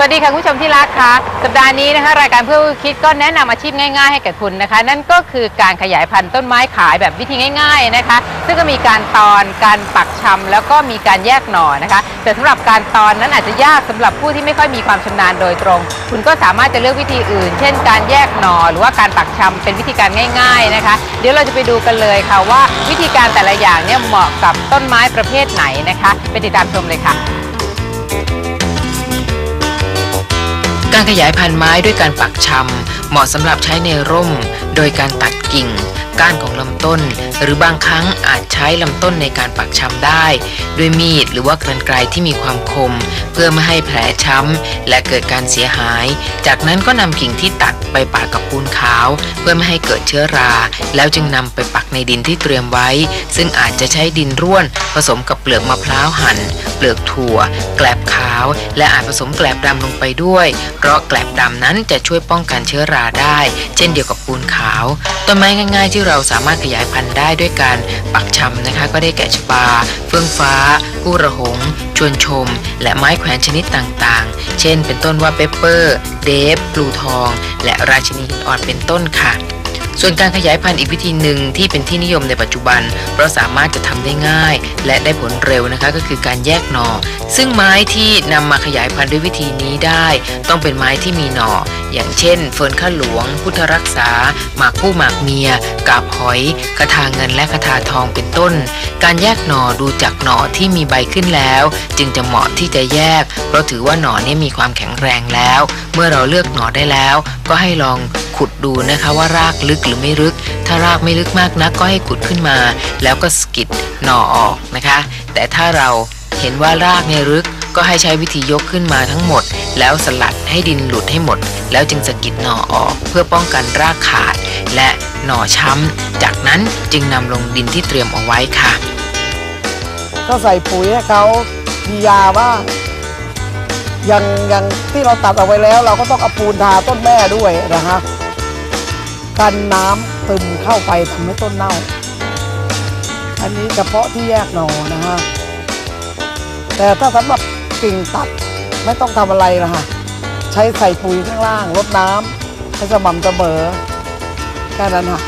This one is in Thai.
วัสดีค่ะคุณผู้ชมที่รักค่ะสัปดาห์นี้นะคะรายการเพื่อคิดก็แนะนำอาชีพง่าย ๆ ให้กับคุณนะคะ นั่นก็คือการขยายพันธุ์ต้นไม้ขายแบบวิธีง่าย ๆนะคะ ซึ่งก็มีการตอนการปักชำแล้วก็มีการแยกหน่อนะคะ แต่สำหรับการตอนนั้นอาจจะยากสำหรับผู้ที่ไม่ค่อยมีความชำนาญโดยตรง คุณก็สามารถจะเลือกวิธีอื่น เช่น การแยกหน่อหรือว่าการปักชำเป็นวิธีการง่าย ๆนะคะ เดี๋ยวเราจะไปดูกันเลยค่ะว่าวิธีการแต่ละอย่างเนี่ยเหมาะกับต้นไม้ประเภทไหนนะคะ ไปติดตามชมเลยค่ะ การขยายพันธุ์ไม้ด้วยการปักชำเหมาะสำหรับใช้ในร่ม โดยการตัดกิ่ง ก้านของลำต้น หรือบางครั้งอาจใช้ลำต้นในการปักชำได้ ด้วยมีดหรือว่ากรรไกรที่มีความคม เพื่อไม่ให้แผลช้ำและเกิดการเสียหาย จากนั้นก็นำกิ่งที่ตัดไปปากับปูนขาว เพื่อไม่ให้เกิดเชื้อรา แล้วจึงนำไปปักในดินที่เตรียมไว้ ซึ่งอาจจะใช้ดินร่วน ผสมกับเปลือกมะพร้าวหั่น เปลือกถั่ว แกลบขาว และอาจผสมแกลบดำลงไปด้วย เพราะแกลบดำนั้นจะช่วยป้องกันเชื้อราได้ เช่นเดียวกับปูนขาว ต้นไม้ง่ายๆที่เราสามารถขยายพันธุ์ได้ด้วยการปักชำนะคะ ก็ได้แก่ชบา เฟื่องฟ้า กู้ระหง ชวนชม และไม้แขวนชนิดต่างๆ เช่น เป็นต้นว่าเปปเปอร์ เดฟ ปลูทอง และราชินีหินอ่อนเป็นต้นค่ะ ส่วนการขยายพันธุ์อีกวิธีหนึ่งที่เป็นที่นิยมในปัจจุบัน เพราะสามารถจะทำได้ง่าย และได้ผลเร็วนะคะก็คือการแยกหน่อ ซึ่งไม้ที่นำมาขยายพันธุ์ด้วยวิธีนี้ได้ ต้องเป็นไม้ที่มีหน่อ อย่างเช่น เฟิร์นข้าหลวง พุทธรักษา หมากผู้หมากเมีย กาบหอยคาทาเงินและคาทาทองเป็นต้น การแยกหน่อดูจากหน่อที่มีใบขึ้นแล้ว จึงจะเหมาะที่จะแยก เพราะถือว่าหน่อเนี่ยมีความแข็งแรงแล้ว เมื่อเราเลือกหน่อได้แล้ว ก็ให้ลอง ขุดดูนะคะว่ารากลึกหรือไม่ลึก ถ้ารากไม่ลึกมากนักก็ให้ขุดขึ้นมา แล้วก็สกิดหน่อออกนะคะ แต่ถ้าเราเห็นว่ารากเนี่ยลึกก็ให้ใช้วิธียกขึ้นมาทั้งหมด แล้วสลัดให้ดินหลุดให้หมด แล้วจึงสกิดหน่อออกเพื่อป้องกันรากขาด และหน่อช้ำ จากนั้นจึงนำลงดินที่เตรียมเอาไว้ค่ะ ก็ใส่ปุ๋ยให้เขามียาบ้างอย่างอย่างที่เราตัดเอาไว้แล้ว เราก็ต้องเอาปูนทาต้นแม่ด้วยนะฮะ กันน้ำซึมเข้าไปทำให้ต้นเน่า อันนี้เฉพาะที่แยกหนอนะฮะ แต่ถ้าสำหรับกิ่งตัดไม่ต้องทำอะไรนะฮะ ใช้ใส่ปุ๋ยข้างล่างลดน้ำให้สม่ำเสมอแค่นั้นค่ะ